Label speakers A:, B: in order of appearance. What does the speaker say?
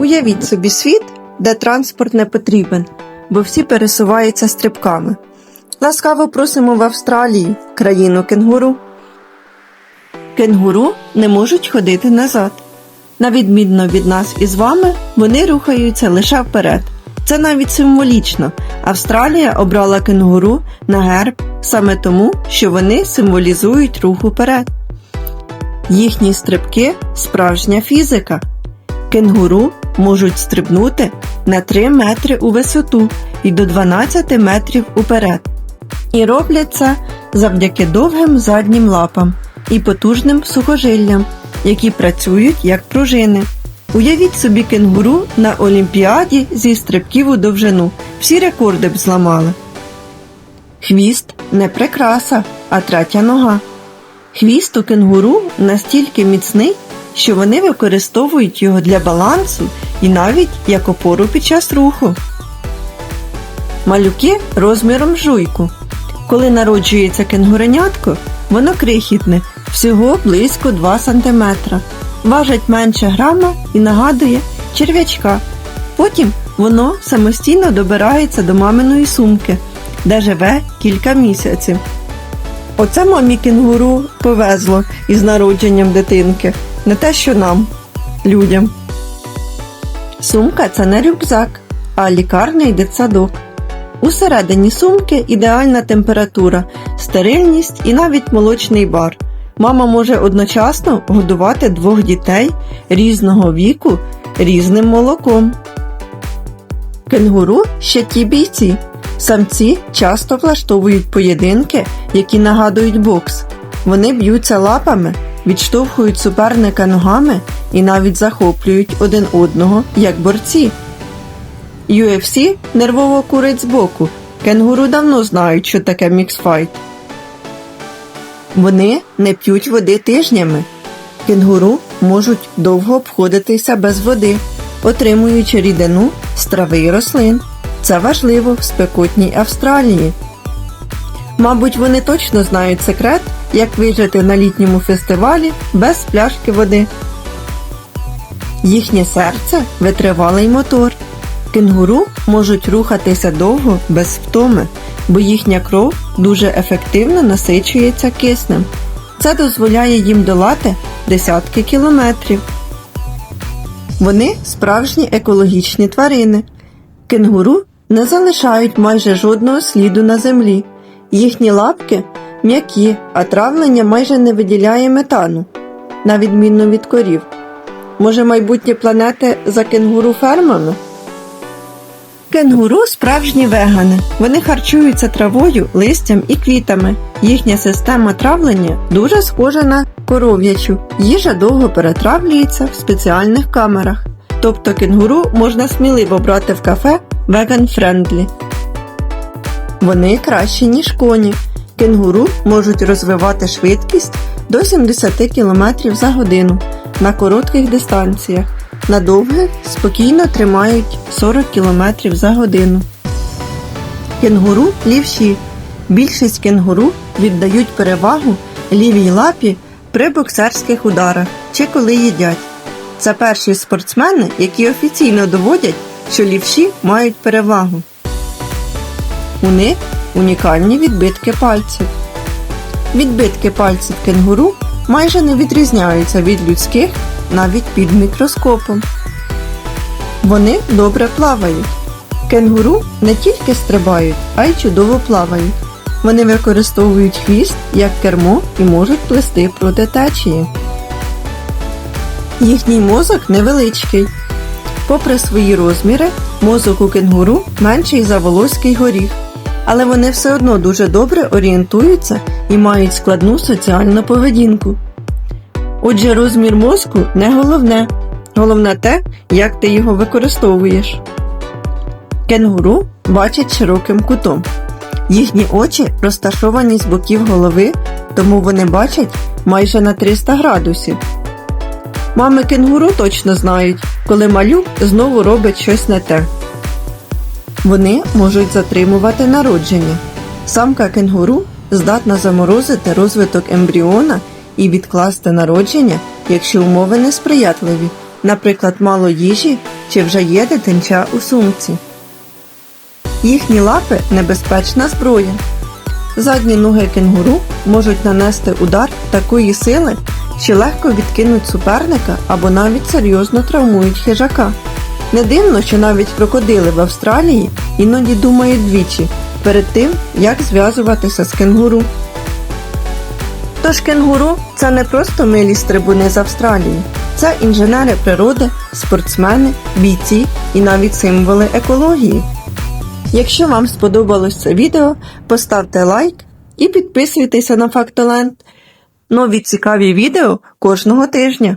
A: Уявіть собі світ, де транспорт не потрібен, бо всі пересуваються стрибками. Ласкаво просимо в Австралії, країну кенгуру. Кенгуру не можуть ходити назад. На відмінно від нас із вами, вони рухаються лише вперед. Це навіть символічно. Австралія обрала кенгуру на герб саме тому, що вони символізують рух уперед. Їхні стрибки справжня фізика. Кенгуру можуть стрибнути на 3 метри у висоту і до 12 метрів уперед. І роблять це завдяки довгим заднім лапам і потужним сухожиллям, які працюють як пружини. Уявіть собі кенгуру на олімпіаді зі стрибків у довжину. Всі рекорди б зламали. Хвіст не прикраса, а третя нога. Хвіст у кенгуру настільки міцний, що вони використовують його для балансу і навіть як опору під час руху. Малюки розміром жуйку. Коли народжується кенгуренятко, воно крихітне, всього близько 2 см. Важить менше грама і нагадує черв'ячка. Потім воно самостійно добирається до маминої сумки, де живе кілька місяців. Оце мамі кенгуру повезло із народженням дитинки, не те, що нам, людям. Сумка це не рюкзак, а лікарня і дитсадок. Усередині сумки ідеальна температура, стерильність і навіть молочний бар. Мама може одночасно годувати двох дітей різного віку різним молоком. Кенгуру ще ті бійці. Самці часто влаштовують поєдинки, які нагадують бокс. Вони б'ються лапами, відштовхують суперника ногами і навіть захоплюють один одного як борці. UFC нервово курить збоку. Кенгуру давно знають, що таке міксфайт. Вони не п'ють води тижнями. Кенгуру можуть довго обходитися без води, отримуючи рідину з трави й рослин. Це важливо в спекотній Австралії. Мабуть, вони точно знають секрет, як вижити на літньому фестивалі без пляшки води. Їхнє серце витривалий мотор. Кенгуру можуть рухатися довго без втоми, бо їхня кров дуже ефективно насичується киснем. Це дозволяє їм долати десятки кілометрів. Вони справжні екологічні тварини. Кенгуру не залишають майже жодного сліду на землі. Їхні лапки м'які, а травлення майже не виділяє метану, на відміну від корів. Може, майбутнє планети за кенгуру фермами? Кенгуру справжні вегани. Вони харчуються травою, листям і квітами. Їхня система травлення дуже схожа на коров'ячу. Їжа довго перетравлюється в спеціальних камерах. Тобто кенгуру можна сміливо брати в кафе friendly. Вони кращі, ніж коні. Кенгуру можуть розвивати швидкість до 70 км за годину на коротких дистанціях. На довгих спокійно тримають 40 км за годину. Кенгуру лівші. Більшість кенгуру віддають перевагу лівій лапі при боксерських ударах чи коли їдять. Це перші спортсмени, які офіційно доводять, що лівші мають перевагу. У них унікальні відбитки пальців. Відбитки пальців кенгуру майже не відрізняються від людських навіть під мікроскопом. Вони добре плавають. Кенгуру не тільки стрибають, а й чудово плавають. Вони використовують хвіст як кермо і можуть плисти проти течії. Їхній мозок невеличкий. Попри свої розміри, мозок у кенгуру менший за волоський горіх. Але вони все одно дуже добре орієнтуються і мають складну соціальну поведінку. Отже, розмір мозку не головне. Головне те, як ти його використовуєш. Кенгуру бачать широким кутом. Їхні очі розташовані з боків голови, тому вони бачать майже на 300 градусів. Мами кенгуру точно знають, коли малюк знову робить щось не те. Вони можуть затримувати народження. Самка кенгуру здатна заморозити розвиток ембріона і відкласти народження, якщо умови несприятливі, наприклад, мало їжі чи вже є дитинча у сумці. Їхні лапи небезпечна зброя. Задні ноги кенгуру можуть нанести удар такої сили, що легко відкинуть суперника або навіть серйозно травмують хижака. Не дивно, що навіть крокодили в Австралії іноді думають двічі перед тим, як зв'язуватися з кенгуру. Тож кенгуру це не просто милі стрибуни з Австралії, це інженери природи, спортсмени, бійці і навіть символи екології. Якщо вам сподобалось це відео, поставте лайк і підписуйтеся на Фактоленд. Нові цікаві відео кожного тижня.